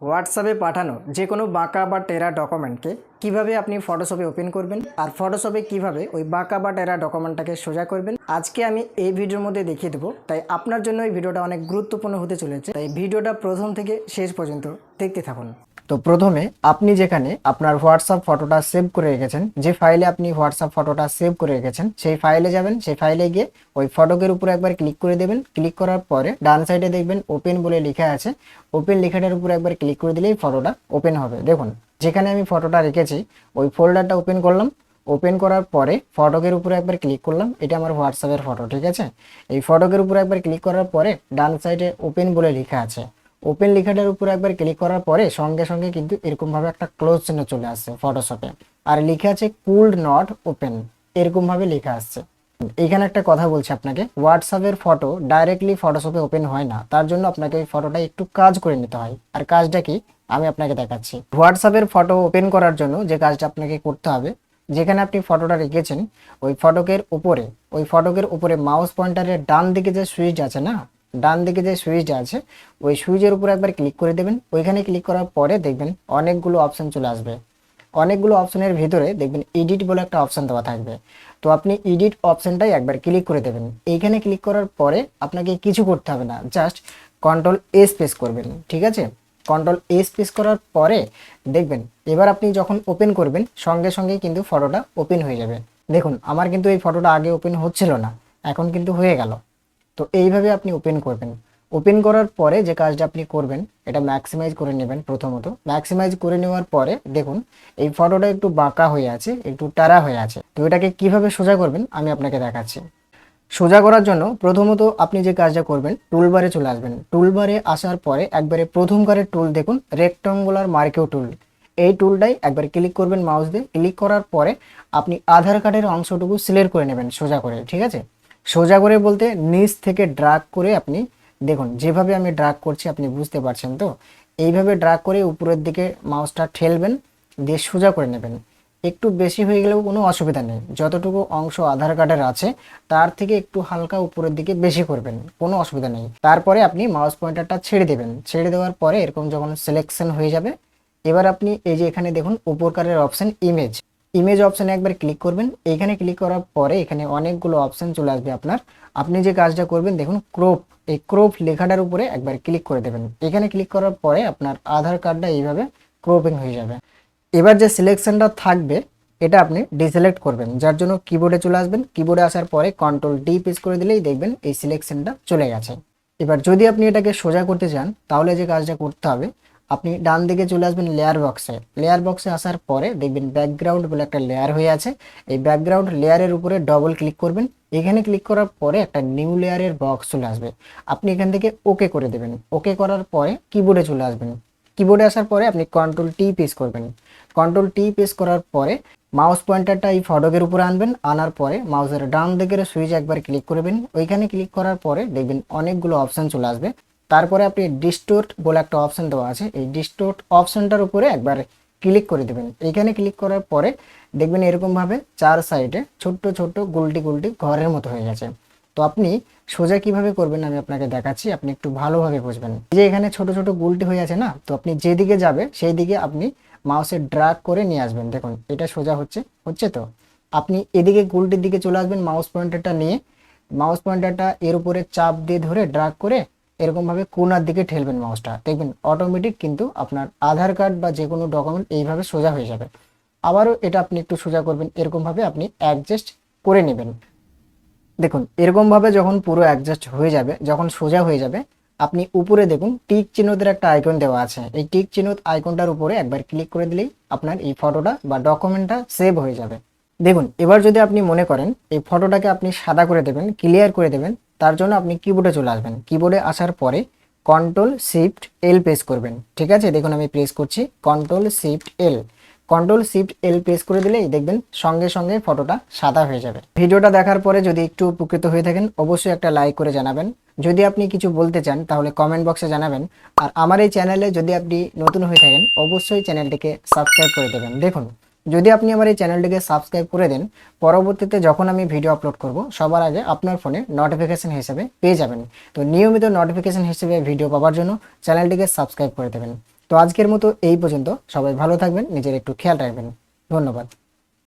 হোয়াটসঅ্যাপে পাঠানো যে কোনো বাঁকা বা টেরা ডকুমেন্টকে কীভাবে আপনি ফটোশপে ওপেন করবেন আর ফটোশপে কীভাবে ওই বাঁকা বা টেরা ডকুমেন্টটাকে সোজা করবেন, আজকে আমি এই ভিডিওর মধ্যে দেখিয়ে দেবো। তাই আপনার জন্য এই ভিডিওটা অনেক গুরুত্বপূর্ণ হতে চলেছে। তাই ভিডিওটা প্রথম থেকে শেষ পর্যন্ত দেখতে থাকুন। তো প্রথমে আপনি যেখানে আপনার হোয়াটসঅ্যাপ ফটোটা সেভ করে রেখেছেন, যে ফাইলে আপনি হোয়াটসঅ্যাপ ফটোটা সেভ করে রেখেছেন, সেই ফাইলে যাবেন, সেই ফাইলে গিয়ে ওই ফটোকের উপরে একবার ক্লিক করে দেবেন। ক্লিক করার পরে ডান সাইডে দেখবেন ওপেন বলে লেখা আছে। ওপেন লেখাটার উপরে একবার ক্লিক করে দিলেই ফটোটা ওপেন হবে। দেখুন, যেখানে আমি ফটোটা রেখেছি, ওই ফোল্ডারটা ওপেন করলাম। ওপেন করার পরে ফটোকের উপরে একবার ক্লিক করলাম। এটা আমার হোয়াটসঅ্যাপের ফটো, ঠিক আছে? এই ফটোকের উপরে একবার ক্লিক করার পরে ডান সাইডে ওপেন বলে লেখা আছে। ওপেন লেখাটার উপরে একবার ক্লিক করার পরে সঙ্গে সঙ্গে কিন্তু এরকমভাবে একটা ক্লোজ চিহ্ন চলে আসছে ফটোশপে আর লেখা আছে কুল্ড নট ওপেন এরকমভাবে লেখা আসছে। এখানে একটা কথা বলছি আপনাকে। হোয়াটসঅ্যাপের ফটো ডাইরেক্টলি ফটোশপে ওপেন হয় না। তার জন্য আপনাকে ওই ফটোটা একটু কাজ করে নিতে হয়। আর কাজটা কি? আমি আপনাকে দেখাচ্ছি। হোয়াটসঅ্যাপের ফটো ওপেন করার জন্য যে কাজটা আপনাকে করতে হবে, যেখানে আপনি ফটোটা রেখেছেন, ওই ফটোকের উপরে, ওই ফটোকের উপরে মাউস পয়েন্টারের ডান দিকে যে সুইচ আছে না ডান দিকে যে সুইচ আছে, ওই সুইচের উপরে একবার ক্লিক করে দেবেন। ওইখানে ক্লিক করার পরে দেখবেন অনেকগুলো অপশন চলে আসবে। অনেকগুলো অপশনের ভিতরে দেখবেন এডিট বলে একটা অপশন দেওয়া থাকবে। তো আপনি এডিট অপশনটাই একবার ক্লিক করে দেবেন। এইখানে ক্লিক করার পরে আপনাকে কিছু করতে হবে না জাস্ট কন্ট্রোল এ স্পেস করবেন, ঠিক আছে? কন্ট্রোল এ স্পেস করার পরে দেখবেন, এবার আপনি যখন ওপেন করবেন, সঙ্গে সঙ্গে কিন্তু ফটোটা ওপেন হয়ে যাবে। দেখুন, আমার কিন্তু এই ফটোটা আগে ওপেন হচ্ছিল না, এখন কিন্তু হয়ে গেল। তো এইভাবে আপনি ওপেন করবেন। ওপেন করার পরে যে কাজটা আপনি করবেন, এটা ম্যাক্সিমাইজ করে নেবেন প্রথমত। ম্যাক্সিমাইজ করে নেওয়ার পরে দেখুন, এই ফটোটা একটু বাঁকা হয়ে আছে, একটু টারা হয়ে আছে। তো এটাকে কীভাবে সোজা করবেন, আমি আপনাকে দেখাচ্ছি। সোজা করার জন্য প্রথমত আপনি যে কাজটা করবেন টুলবারে চলে আসবেন। টুলবারে আসার পরে একবারে প্রথমকারের টুল দেখুন রেক্টঙ্গুলার মার্কেও টুল এই টুলটাই একবার ক্লিক করবেন মাউস দিয়ে। ক্লিক করার পরে আপনি আধার কার্ডের অংশটুকু সিলেক্ট করে নেবেন সোজা করে, ঠিক আছে? সোজা করে বলতে নিচ থেকে ড্রাগ করে আপনি, দেখুন, যেভাবে আমি ড্রাগ করছি, আপনি বুঝতে পারছেন তো? এইভাবে ড্রাগ করে উপরের দিকে মাউসটা ঠেলবেন, দিয়ে সোজা করে নেবেন। একটু বেশি হয়ে গেলেও কোনো অসুবিধা নেই। যতটুকু অংশ আধার কার্ডের আছে, তার থেকে একটু হালকা উপরের দিকে বেশি করবেন, কোনো অসুবিধা নেই। তারপরে আপনি মাউস পয়েন্টারটা ছেড়ে দেবেন। ছেড়ে দেওয়ার পরে এরকম যখন সিলেকশন হয়ে যাবে, এবার আপনি এই যে এখানে দেখুন, উপরকারের অপশন ইমেজ ইমেজ অপশানে একবার ক্লিক করবেন। এইখানে ক্লিক করার পরে এখানে অনেকগুলো অপশান চলে আসবে আপনার। আপনি যে কাজটা করবেন, দেখুন ক্রোপ এই ক্রোপ লেখাটার উপরে একবার ক্লিক করে দেবেন। এখানে ক্লিক করার পরে আপনার আধার কার্ডটা এইভাবে ক্রোপিং হয়ে যাবে। এবার যে সিলেকশনটা থাকবে, এটা আপনি ডিসিলেক্ট করবেন। যার জন্য কিবোর্ডে চলে আসবেন। কিবোর্ডে আসার পরে কন্ট্রোল ডি প্রেস করে দিলেই দেখবেন এই সিলেকশনটা চলে গেছে। এবার যদি আপনি এটাকে সোজা করতে চান, তাহলে যে কাজটা করতে হবে আপনি ডান দিকে চলে আসবেন লেয়ার বক্সে লেয়ার বক্সে আসার পরে দেখবেন ব্যাকগ্রাউন্ড বলে একটা লেয়ার হয়ে আছে। এই ব্যাকগ্রাউন্ড লেয়ারের উপরে ডবল ক্লিক করবেন। এখানে ক্লিক করার পরে একটা নিউ লেয়ারের বক্স চলে আসবে। আপনি এখান থেকে ওকে করে দেবেন। ওকে করার পরে কিবোর্ডে চলে আসবেন। কিবোর্ডে আসার পরে আপনি কন্ট্রোল টি পেস করবেন। কন্ট্রোল টি পেস করার পরে মাউস পয়েন্টারটা এই ফটকের উপরে আনবেন। আনার পরে মাউসের ডান দিকের সুইচ একবার ক্লিক করবেন ওইখানে ক্লিক করার পরে দেখবেন অনেকগুলো অপশান চলে আসবে। তারপরে আপনি ডিস্টোর্ট বলে একটা অপশন দেওয়া আছে। এই ডিস্টোর্ট অপশনটার উপরে একবার ক্লিক করে দেবেন। এইখানে ক্লিক করার পরে দেখবেন এরকমভাবে চার সাইডে ছোট্ট ছোট্ট গুলটি গুলটি ঘরের মতো হয়ে গেছে। তো আপনি সোজা কীভাবে করবেন আমি আপনাকে দেখাচ্ছি, আপনি একটু ভালোভাবে বুঝবেন। যে এখানে ছোট ছোট গুলটি হয়ে আছে না, তো আপনি যেদিকে যাবে সেই দিকে আপনি মাউসে ড্রাগ করে নিয়ে আসবেন। দেখুন, এটা সোজা হচ্ছে হচ্ছে তো? আপনি এদিকে গুলটির দিকে চলে আসবেন মাউস পয়েন্টারটা নিয়ে। মাউস পয়েন্টারটা এর উপরে চাপ দিয়ে ধরে ড্রাগ করে এরকমভাবে কোনার দিকে ঠেলবেন মাউসটা দেখবেন অটোমেটিক কিন্তু আপনার আধার কার্ড বা যে কোনো ডকুমেন্ট এইভাবে সোজা হয়ে যাবে। আবারও এটা আপনি একটু সোজা করবেন এরকমভাবে আপনি অ্যাডজাস্ট করে নেবেন। দেখুন এরকমভাবে যখন পুরো অ্যাডজাস্ট হয়ে যাবে, যখন সোজা হয়ে যাবে, আপনি উপরে দেখুন টিক চিহ্নদের একটা আইকন দেওয়া আছে। এই টিক চিহ্ন আইকনটার উপরে একবার ক্লিক করে দিলেই আপনার এই ফটোটা বা ডকুমেন্টটা সেভ হয়ে যাবে। দেখুন, এবার যদি আপনি মনে করেন এই ফটোটাকে আপনি সাদা করে দেবেন ক্লিয়ার করে দেবেন, তার জন্য আপনি কিবোর্ডে চলে আসবেন। কিবোর্ডে আসার পরে কন্ট্রোল শিফট এল প্রেস করবেন। ঠিক আছে? দেখুন, আমি প্রেস করছি control shift L control shift L press করে দিলেই দেখবেন সঙ্গে সঙ্গে ফটোটা সাদা হয়ে যাবে। ভিডিওটা দেখার পরে যদি একটু উপকৃত হয়ে থাকেন, অবশ্যই একটা লাইক করে জানাবেন। যদি আপনি কিছু বলতে চান, তাহলে কমেন্ট বক্সে জানাবেন। আর আমার এই চ্যানেলে যদি আপনি নতুন হয়ে থাকেন, অবশ্যই চ্যানেলটিকে সাবস্ক্রাইব করে দেবেন। দেখুন যদি আপনি আমার এই চ্যানেলটিকে সাবস্ক্রাইব করে দেন, পরবর্তীতে যখন আমি ভিডিও আপলোড করব, সবার আগে আপনার ফোনে নোটিফিকেশান হিসেবে পেয়ে যাবেন। তো নিয়মিত নোটিফিকেশান হিসেবে ভিডিও পাওয়ার জন্য চ্যানেলটিকে সাবস্ক্রাইব করে দেবেন। তো আজকের মতো এই পর্যন্ত। সবাই ভালো থাকবেন, নিজের একটু খেয়াল রাখবেন। ধন্যবাদ।